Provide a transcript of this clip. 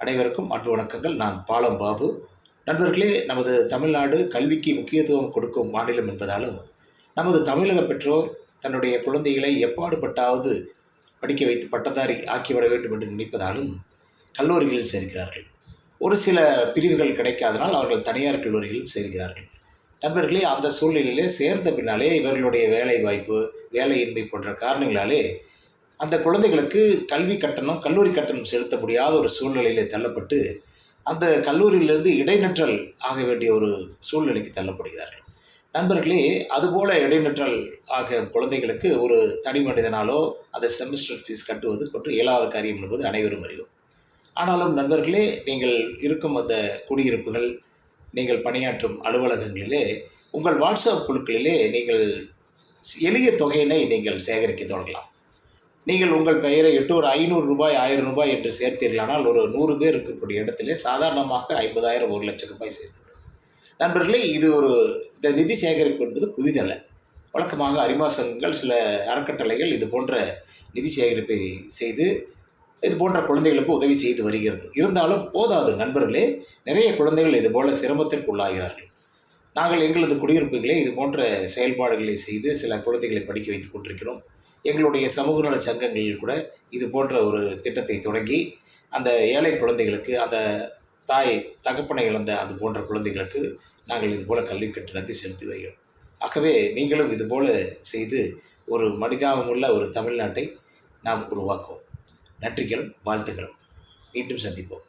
அனைவருக்கும் அன்பு வணக்கங்கள். நான் பாலம் பாபு. நண்பர்களே நமது தமிழ்நாடு கல்விக்கு முக்கியத்துவம் கொடுக்கும் மாநிலம் என்பதாலும் நமது தமிழக பெற்றோர் தன்னுடைய குழந்தைகளை எப்பாடுபட்டாவது படிக்க வைத்து பட்டதாரி ஆக்கிவிட வேண்டும் என்று நினைப்பதாலும் கல்லூரிகளில் சேர்க்கிறார்கள். ஒரு சில பிரிவுகள் கிடைக்காதனால் அவர்கள் தனியார் கல்லூரிகளில் சேர்கிறார்கள் நண்பர்களே அந்த சூழ்நிலையிலே சேர்ந்த பின்னாலே இவர்களுடைய வேலை வாய்ப்பு வேலையின்மை போன்ற காரணங்களாலே அந்த குழந்தைகளுக்கு கல்வி கட்டணம் கல்லூரி கட்டணம் செலுத்த முடியாத ஒரு சூழ்நிலையிலே தள்ளப்பட்டு அந்த கல்லூரியிலிருந்து இடைநிற்றல் ஆக வேண்டிய ஒரு சூழ்நிலைக்கு தள்ளப்படுகிறார்கள். நண்பர்களே அதுபோல இடைநிற்றல் ஆக குழந்தைகளுக்கு ஒரு தனி மனிதனாலோ அந்த செமஸ்டர் ஃபீஸ் கட்டுவது கொண்டு இயலாத காரியம் என்பது அனைவரும் அறிவோம். ஆனாலும் நண்பர்களே நீங்கள் இருக்கும் அந்த குடியிருப்புகள் நீங்கள் பணியாற்றும் அலுவலகங்களிலே உங்கள் வாட்ஸ்அப் குழுக்களிலே நீங்கள் எளிய தொகையினை நீங்கள் சேகரிக்க தொடங்கலாம். நீங்கள் உங்கள் பெயரை இட்டு ஒரு ஐநூறு ரூபாய் ஆயிரம் ரூபாய் என்று சேர்த்தீர்களானால் ஒரு நூறு பேர் இருக்கக்கூடிய இடத்திலே சாதாரணமாக ஐம்பதாயிரம் ஒரு லட்சம் ரூபாய் சேர்த்து. நண்பர்களே இது ஒரு இந்த நிதி சேகரிப்பு என்பது புதிதல்ல. வழக்கமாக அரிமா சங்கங்கள் சில அறக்கட்டளைகள் இது போன்ற நிதி சேகரிப்பை செய்து இது போன்ற குழந்தைகளுக்கு உதவி செய்து வருகிறது. இருந்தாலும் போதாது நண்பர்களே நிறைய குழந்தைகள் இது போல சிரமத்திற்கு உள்ளாகிறார்கள் நாங்கள் எங்களது குடியிருப்புகளே இது போன்ற செயல்பாடுகளை செய்து சில குழந்தைகளை படிக்க வைத்துக் கொண்டிருக்கிறோம். எங்களுடைய சமூக நல சங்கங்களில் கூட இது போன்ற ஒரு திட்டத்தை தொடங்கி அந்த ஏழை குழந்தைகளுக்கு அந்த தாய் தகப்பனை இழந்த அது போன்ற குழந்தைகளுக்கு நாங்கள் இது போல கல்வி கட்டணத்தை செலுத்தி வருகிறோம். ஆகவே நீங்களும் இதுபோல் செய்து ஒரு மனிதாபமுள்ள ஒரு தமிழ்நாட்டை நாம் உருவாக்குவோம். நன்றிகளும் வாழ்த்துக்களும் மீண்டும் சந்திப்போம்.